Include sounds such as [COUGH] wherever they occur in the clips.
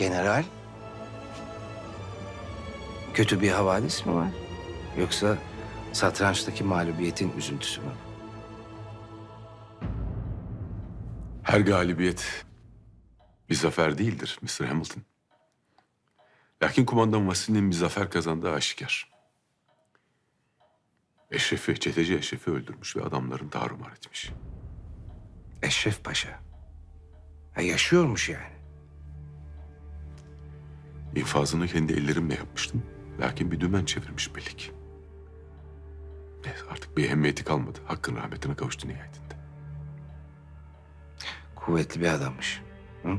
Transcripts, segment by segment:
General? Kötü bir havadis mi var? Yoksa satrançtaki mağlubiyetin üzüntüsü mü? Her galibiyet bir zafer değildir Mr. Hamilton. Lakin kumandan Vasili'nin bir zafer kazandığı aşikar. Eşref'i, çeteci Eşref'i öldürmüş ve adamların tarumar etmiş. Eşref Paşa. Ha, yaşıyormuş yani. İnfazını kendi ellerimle yapmıştım. Lakin bir dümen çevirmiş belli ki. Neyse artık bir ehemmiyeti kalmadı. Hakkın rahmetine kavuştu nihayetinde. Kuvvetli bir adammış. Hı?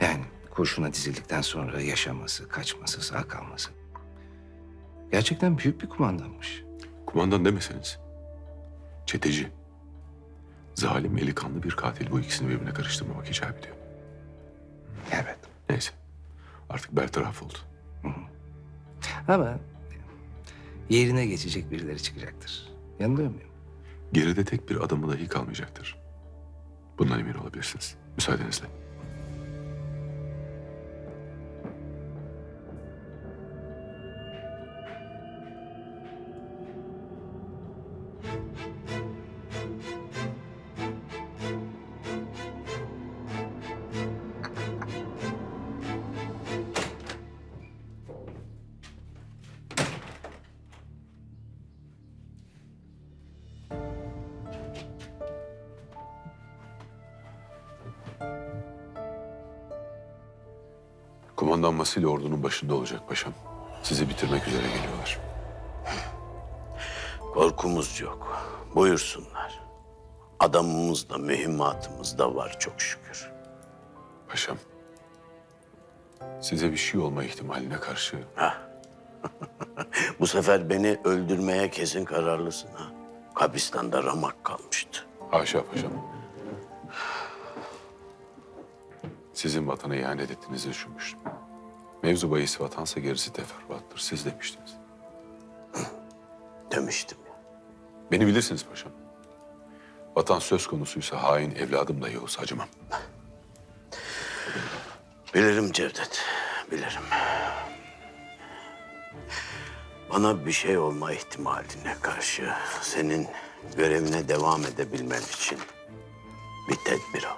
Yani kurşuna dizildikten sonra yaşaması, kaçması, sağ kalması. Gerçekten büyük bir kumandanmış. Kumandan demeseniz. Çeteci. Zalim, eli kanlı bir katil bu ikisini birbirine karıştırmamak icap ediyor. Evet. Neyse. Artık bertaraf oldu. Ama yerine geçecek birileri çıkacaktır. Yanılıyor muyum? Geride tek bir adamı dahi kalmayacaktır. Bundan emin olabilirsiniz. Müsaadenizle. Kumandan Vasili ordunun başında olacak paşam. Sizi bitirmek üzere geliyorlar. Korkumuz yok. Buyursunlar. Adamımız da mühimmatımız da var çok şükür. Paşam. Size bir şey olma ihtimaline karşı [LAUGHS] Bu sefer beni öldürmeye kesin kararlısın ha. Kabristan'da ramak kalmıştı. haşa paşam. Sizin vatana ihanet ettiğinizi düşünmüştüm. Mevzu bahis vatansa gerisi teferruattır. Siz demiştiniz. Demiştim ya. Beni bilirsiniz paşam. Vatan söz konusuysa hain evladım dahi olsa acımam. Bilirim Cevdet, bilirim. Bana bir şey olma ihtimaline karşı senin görevine devam edebilmen için bir tedbir aldım.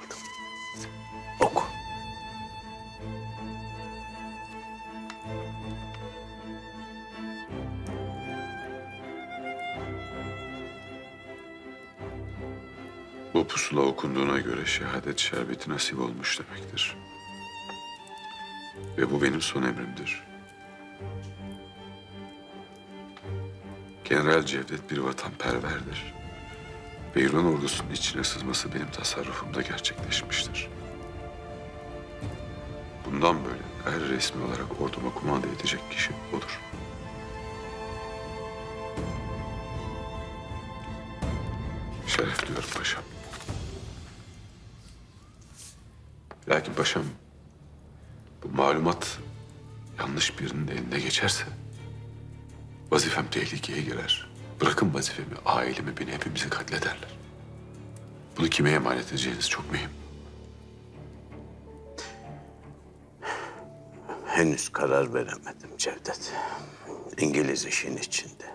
Bu pusula okunduğuna göre şehadet şerbeti nasip olmuş demektir. Ve bu benim son emrimdir. General Cevdet bir vatanperverdir. Ve Yunan ordusunun içine sızması benim tasarrufumda gerçekleşmiştir. Bundan böyle gayri resmi olarak orduma kumanda edecek kişi odur. Şeref duyuyorum paşam. Lakin paşam, bu malumat yanlış birinin eline geçerse vazifem tehlikeye girer. Bırakın vazifemi, ailemi, beni hepimizi katlederler. Bunu kime emanet edeceğiniz çok mühim. Henüz karar veremedim Cevdet. İngiliz işin içinde.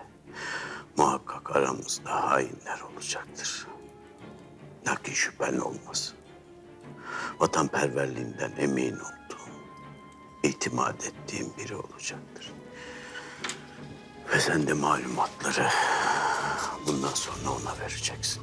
Muhakkak aramızda hainler olacaktır. Lakin şüphen olmasın. Vatanperverliğinden emin olduğum, itimat ettiğim biri olacaktır. Ve sen de malumatları bundan sonra ona vereceksin.